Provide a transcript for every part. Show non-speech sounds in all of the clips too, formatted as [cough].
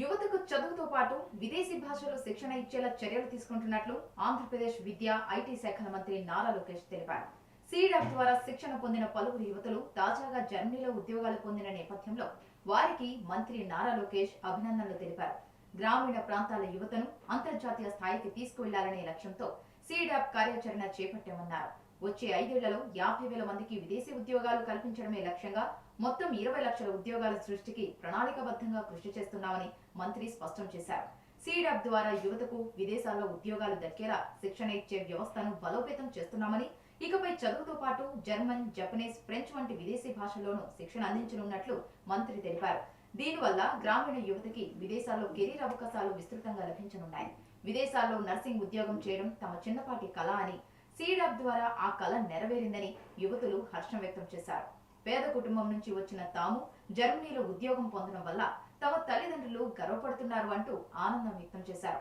యువతకు చదువుతో పాటు విదేశీ భాషలో శిక్షణ ఇచ్చేలా చర్యలు తీసుకుంటున్నట్లు ఆంధ్రప్రదేశ్ విద్యా ఐటీ శాఖల మంత్రి నారా లోకేష్ తెలిపారు. సీడాప్ ద్వారా శిక్షణ పొందిన పలువురు యువతులు తాజాగా జర్మనీలో ఉద్యోగాలు పొందిన నేపథ్యంలో వారికి మంత్రి నారా లోకేష్ అభినందనలు తెలిపారు. గ్రామీణ ప్రాంతాల యువతను అంతర్జాతీయ స్థాయికి తీసుకువెళ్ళాలనే లక్ష్యంతో సీడాప్ కార్యాచరణ చేపట్టామన్నారు వచ్చే ఐదేళ్ళలో యాభై వేల మందికి విదేశీ ఉద్యోగాలు కల్పించడమే లక్ష్యంగా మొత్తం ఇరవై లక్షల ఉద్యోగాల సృష్టికి ప్రణాళికాబద్ధంగా కృషి చేస్తున్నామని మంత్రి స్పష్టం చేశారు. సీడాప్ ద్వారా యువతకు విదేశాల్లో ఉద్యోగాలు దక్కేలా శిక్షణ ఇచ్చే వ్యవస్థను బలోపేతం చేస్తున్నామని ఇకపై చదువుతో పాటు జర్మన్ జపనీస్ ఫ్రెంచ్ వంటి విదేశీ భాషల్లోనూ శిక్షణ అందించనున్నట్లు మంత్రి తెలిపారు. దీనివల్ల గ్రామీణ యువతకి విదేశాల్లో కెరీర్ అవకాశాలు విస్తృతంగా లభించనున్నాయి. విదేశాల్లో నర్సింగ్ ఉద్యోగం చేయడం తమ చిన్నపాటి కళ అని సీడాప్ ద్వారా ఆ కళ నెరవేరిందని యువతులు హర్షం వ్యక్తం చేశారు. పేద కుటుంబం నుంచి వచ్చిన తాము జర్మనీలో ఉద్యోగం పొందడం వల్ల తమ తల్లిదండ్రులు గర్వపడుతున్నారు అంటూ ఆనందం వ్యక్తం చేశారు.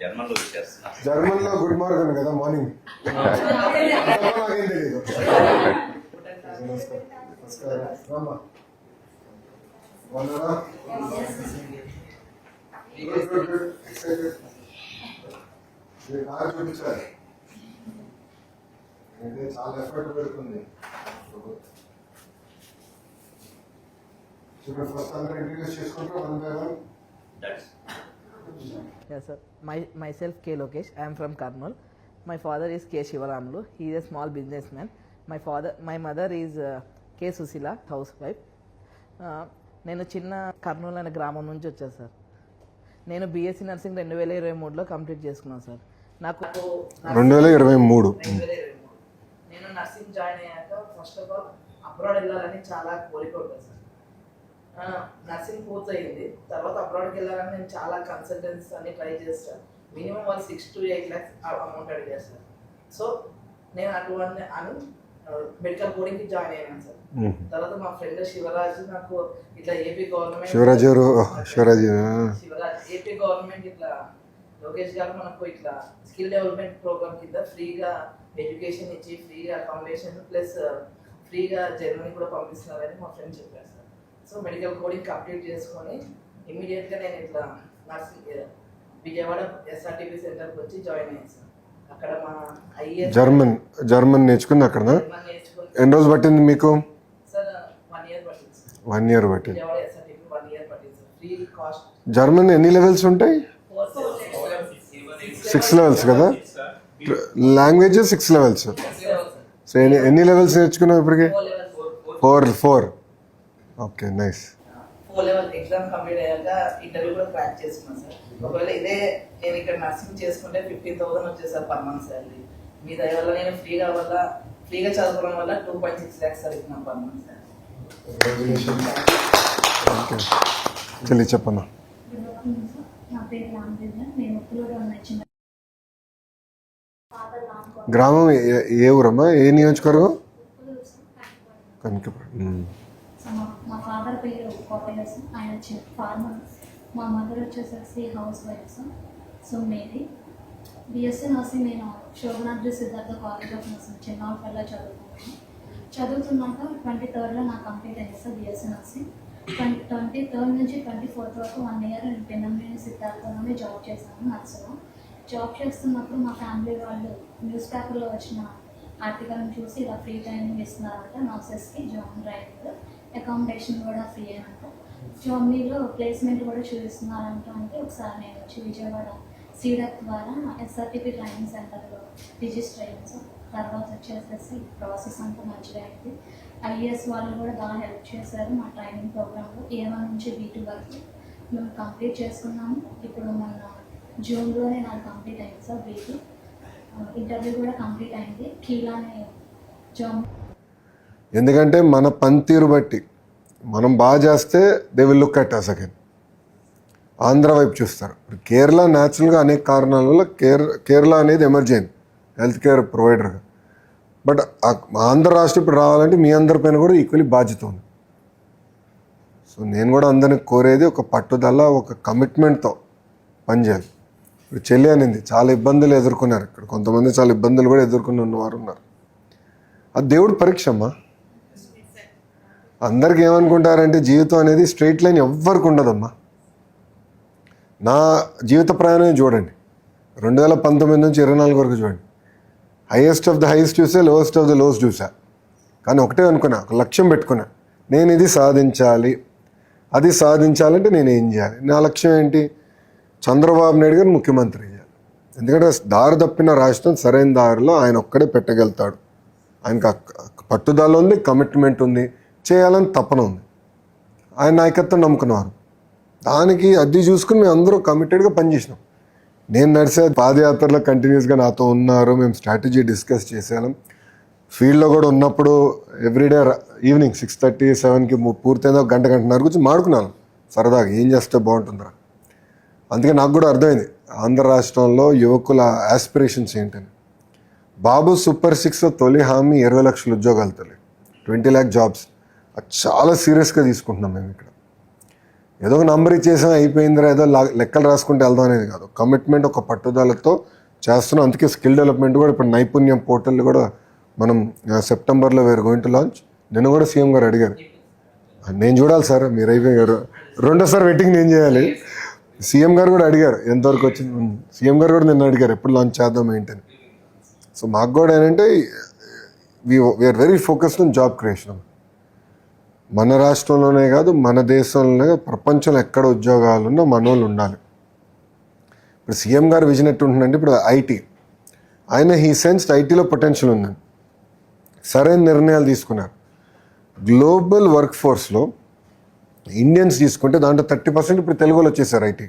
జర్మన్లో చేస్తున్నా జర్మన్లో గుడ్ మార్నింగ్ కదా మార్నింగ్. [laughs] నమస్కారం బాగున్నారా? Good, good, good. Excited. మీరు కారు చూపించాలి అంటే చాలా ఎఫర్ట్ పెడుతుంది చూడండి ఫస్ట్ అందరూ ఇంట్రడ్యూస్ చేసుకుంటాం one by one that's Yes, sir. My myself K Lokesh. I am from Karnal. My father is K Shivaramlu. He is a small businessman. My father, my mother is uh, K Susila, housewife. Uh, నేను చిన్న కర్నూలు అనే గ్రామం నుంచి వచ్చాను sir. నేను BSc nursing రెండు వేల ఇరవై మూడులో కంప్లీట్ చేసుకున్నాను సార్. నాకు రెండు వేల ఇరవై మూడు. నేను నర్సింగ్ జాయిన్ అయ్యాక ఫస్ట్ ఆఫ్ ఆల్ అబ్రాడ్ వెళ్ళాలని చాలా కోరిక ఉంటుంది సార్. నర్సింగ్ పూర్తయింది. తర్వాత అబ్రాడ్కి వెళ్ళాలని నేను చాలా కన్సల్టెన్సీ అన్ని ట్రై చేస్తాను మినిమం వాళ్ళు six to eight lakhs amount అడిగారు సార్. సో నేను అటువంటి అని మెడికల్ కోడింగ్కి జాయిన్ అయ్యాను సార్. తర్వాత మా ఫ్రెండ్ శివరాజ్ నాకు ఇట్లా AP government Shivaraju Shivaraju. Shivraj AP government ఇట్లా లోకేష్ గారు మనకు ఇట్లా స్కిల్ డెవలప్మెంట్ ప్రోగ్రామ్ కింద ఫ్రీగా ఎడ్యుకేషన్ ఇచ్చి ఫ్రీగా అకామిడేషన్ ప్లస్ ఫ్రీగా జర్మనీ కూడా పంపిస్తున్నారని మా ఫ్రెండ్ చెప్పారు sir. So medical coding complete చేసుకొని ఇమీడియట్గా నేను ఇట్లా నర్సింగ్ విజయవాడ ఎస్ఆర్టీపీ సెంటర్కి వచ్చి జాయిన్ అయ్యాను సార్. జర్మన్ జర్మన్ నేర్చుకుంది అక్కడ ఎన్ని రోజు పట్టింది మీకు? వన్ ఇయర్ పట్టింది జర్మన్ ఎన్ని లెవెల్స్ ఉంటాయి? సిక్స్ లెవెల్స్ కదా? లాంగ్వేజ్ సిక్స్ లెవెల్స్ సో ఎన్ని ఎన్ని లెవెల్స్ నేర్చుకున్నావు ఇప్పటికి? Four four okay nice four level exam complete అయ్యాక ఇంటర్వ్యూ కూడా క్రాక్ చేసుకున్నాను సార్. ఒకవేళ ఇదే నేను ఇక్కడ నర్సింగ్ చేసుకుంటే ఫిఫ్టీన్ థౌసండ్ వచ్చేది సార్ పర్ మంత్ శాలరీ మీ దయ వల్ల నేను ఫ్రీగా వల్ల ఫ్రీగా చదువుకోవడం వల్ల టూ పాయింట్ సిక్స్ ల్యాక్స్ చదువుతున్నాను పర్ మంత్ సార్. చెప్పన్నా నా పేరు నేను ఉప్పులూరు గ్రామం ఏ- ఊరమ్మా? ఏ నియోజకవర్గం. సో మా ఫాదర్ పేరు పాపులర్స్ ఆయన వచ్చి ఫార్మర్ మా మదర్ వచ్చేసరికి హౌస్ వైఫ్స్ సో మేరీ బిఎస్సీ నర్సింగ్ నేను Sobhanadri Siddhartha college of nursing చిన్నపల్లిలో చదువుకున్నాను చదువుతున్నాక ట్వంటీ థర్డ్లో నాకు కంప్లీట్ అయింది sir BSc nursing twenty twenty third నుంచి ట్వంటీ ఫోర్త్ వరకు వన్ ఇయర్ నేను పెన్నమనేని సిద్ధార్థలోనే జాబ్ చేశాను నర్సులో జాబ్ చేస్తున్నప్పుడు మా ఫ్యామిలీ వాళ్ళు న్యూస్ పేపర్లో వచ్చిన ఆర్టికల్ని చూసి ఇలా ఫ్రీ ట్రైనింగ్ ఇస్తున్నారంట నర్సెస్కి జాబ్ ట్రైనింగ్ అకామిడేషన్ కూడా ఫ్రీ అంట మీరు ప్లేస్మెంట్ కూడా చూపిస్తున్నారంట అంటే ఒకసారి నేను వచ్చి విజయవాడ సీడక్ ద్వారా ఎస్ఆర్టీపీ ట్రైనింగ్ సెంటర్లో రిజిస్టర్ అయ్యాను. సార్ తర్వాత వచ్చేసేసి ప్రాసెస్ అంతా మంచిగా అయింది. ఐఏఎస్ వాళ్ళు కూడా బాగా హెల్ప్ చేశారు మా ట్రైనింగ్ ప్రోగ్రాంలో ఏ వన్ నుంచి బీ టూ వరకు మేము కంప్లీట్ చేసుకున్నాము. ఇప్పుడు మొన్న జూన్లోనే నాకు కంప్లీట్ అయింది. సార్ బీ టూ ఇంటర్వ్యూ కూడా కంప్లీట్ అయింది. కీలానే జాబ్ ఎందుకంటే మన పనితీరు బట్టి మనం బాగా చేస్తే they will look at us again Andhra వైపు చూస్తారు. ఇప్పుడు కేరళ న్యాచురల్గా అనేక కారణాల వల్ల కేర కేరళ అనేది ఎమర్జెంట్ హెల్త్ కేర్ ప్రొవైడర్గా బట్ ఆంధ్ర రాష్ట్రం ఇప్పుడు రావాలంటే మీ అందరి పైన కూడా ఈక్వల్లీ బాధ్యత ఉంది. సో నేను కూడా అందరినీ కోరేది ఒక పట్టుదల ఒక కమిట్మెంట్తో పనిచేయాలి. ఇప్పుడు చెల్లి అనింది చాలా ఇబ్బందులు ఎదుర్కొన్నారు. ఇక్కడ కొంతమంది చాలా ఇబ్బందులు కూడా ఎదుర్కొని ఉన్నవారు ఉన్నారు. ఆ దేవుడు పరీక్ష అమ్మా. అందరికి ఏమనుకుంటారంటే జీవితం అనేది స్ట్రైట్ లైన్ ఎవ్వరికి ఉండదమ్మా. నా జీవిత ప్రయాణం చూడండి. రెండు వేల పంతొమ్మిది నుంచి ఇరవై నాలుగు వరకు చూడండి. హైయెస్ట్ ఆఫ్ ద హైయెస్ట్ చూసా లోయెస్ట్ ఆఫ్ ద లోయెస్ట్ చూసా. కానీ ఒకటే అనుకున్నా ఒక లక్ష్యం పెట్టుకున్నా. నేను ఇది సాధించాలి. అది సాధించాలంటే నేను ఏం చేయాలి? నా లక్ష్యం ఏంటి? చంద్రబాబు నాయుడు గారు ముఖ్యమంత్రి చేయాలి. ఎందుకంటే దారి తప్పిన రాష్ట్రం సరైన దారిలో ఆయన ఒక్కడే పెట్టగలుగుతాడు. ఆయనకు పట్టుదల ఉంది కమిట్మెంట్ ఉంది. చేయాలని తపన ఉంది. ఆయన నాయకత్వం నమ్ముకున్నారు దానికి అది చూసుకుని మేము అందరూ కమిటెడ్గా పనిచేసినాం. నేను నడిచే పాదయాత్రలో కంటిన్యూస్గా నాతో ఉన్నారు. మేము స్ట్రాటజీ డిస్కస్ చేసాం ఫీల్డ్లో కూడా ఉన్నప్పుడు ఎవ్రీడే ఈవినింగ్ సిక్స్ థర్టీ సెవెన్కి పూర్తయిన ఒక గంట గంటన్నర గురించి మాడుకున్నాను. సరదాగా ఏం చేస్తే బాగుంటుందిరా? అందుకే నాకు కూడా అర్థమైంది. ఆంధ్ర రాష్ట్రంలో యువకుల ఆస్పిరేషన్స్ ఏంటని. బాబు సూపర్ సిక్స్ తొలి హామీ ఇరవై లక్షల ఉద్యోగాలు తొలి ట్వంటీ ల్యాక్ జాబ్స్ అది చాలా సీరియస్గా తీసుకుంటున్నాం మేము ఇక్కడ. ఏదో ఒక నంబర్ ఇచ్చేసాం అయిపోయిందిరా ఏదో లా- లెక్కలు రాసుకుంటే వెళ్దాం అనేది కాదు. కమిట్మెంట్ ఒక పట్టుదలతో చేస్తున్నాం. అందుకే స్కిల్ డెవలప్మెంట్ కూడా ఇప్పుడు నైపుణ్యం పోర్టల్ కూడా మనం సెప్టెంబర్లో వేరు గోయింగ్ టు లాంచ్ నిన్న కూడా సీఎం గారు అడిగారు. నేను చూడాలి సార్ మీరు అయిపోయారు రెండోసారి వెయిటింగ్ నేను చేయాలి. సీఎం గారు కూడా అడిగారు ఎంతవరకు వచ్చింది? సీఎం గారు కూడా నిన్న అడిగారు ఎప్పుడు లాంచ్ చేద్దాం ఏంటని సో మాకు కూడా ఏంటంటే we're very focused on job creation మన రాష్ట్రంలోనే కాదు మన దేశంలోనే కాదు, ప్రపంచంలో ఎక్కడ ఉద్యోగాలు ఉన్నా మన వాళ్ళు ఉండాలి. ఇప్పుడు సీఎం గారు విజన్ ఎట్టు ఇప్పుడు ఐటీ ఆయన హీ సెన్స్డ్ ఐటీలో పొటెన్షియల్ ఉందని సరైన నిర్ణయాలు తీసుకున్నారు. గ్లోబల్ వర్క్ ఫోర్స్లో ఇండియన్స్ తీసుకుంటే దాంట్లో థర్టీ పర్సెంట్ ఇప్పుడు తెలుగులో వచ్చేసారు ఐటీ